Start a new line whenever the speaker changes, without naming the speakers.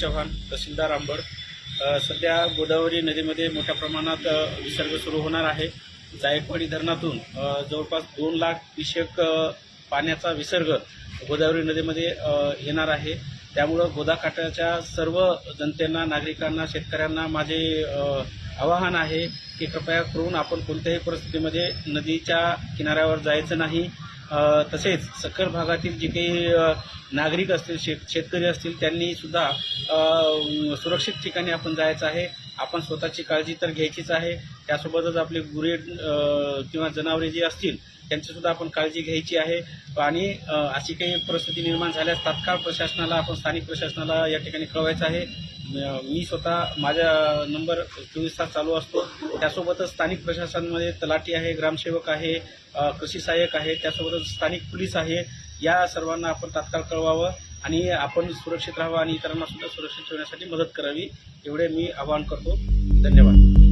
चव्हाण तहसीलदार आंबड. सध्या गोदावरी नदीमध्ये मोठ्या प्रमाणात विसर्ग सुरू होणार आहे. जायकवाडी धरणातून जवळपास दोन लाख क्युसेक पाण्याचा विसर्ग गोदावरी नदीमध्ये येणार आहे. त्यामुळं गोदाकाठाच्या सर्व जनतेना नागरिकांना शेतकऱ्यांना माझे आवाहन आहे की कृपया करून आपण कोणत्याही परिस्थितीमध्ये नदीच्या किनाऱ्यावर जायचं नाही. तसेच सखल भागातील जे काही नागरिक असतील शेत शेतकरी असतील त्यांनी सुद्धा सुरक्षित ठिकाणी आपण जायचं आहे. आपण स्वतःची काळजी तर घ्यायचीच आहे. त्यासोबतच आपले गुरे किंवा जनावरे जी असतील त्यांचीसुद्धा आपण काळजी घ्यायची आहे. आणि अशी काही परिस्थिती निर्माण झाल्यास तात्काळ प्रशासनाला आपण स्थानिक प्रशासनाला या ठिकाणी कळवायचं आहे. मी स्वतः माझा नंबर चोवीस तास चालू असतो. त्यासोबतच स्थानिक प्रशासनामध्ये तलाठी आहे ग्रामसेवक आहे कृषी सहाय्यक आहे. त्यासोबतच स्थानिक पोलीस आहे. या सर्वांना आपण तात्काळ कळवावं. आणि आपण सुरक्षित राहावं आणि इतरांना सुद्धा सुरक्षित ठेवण्यासाठी मदत करावी एवढे मी आवाहन करतो. धन्यवाद.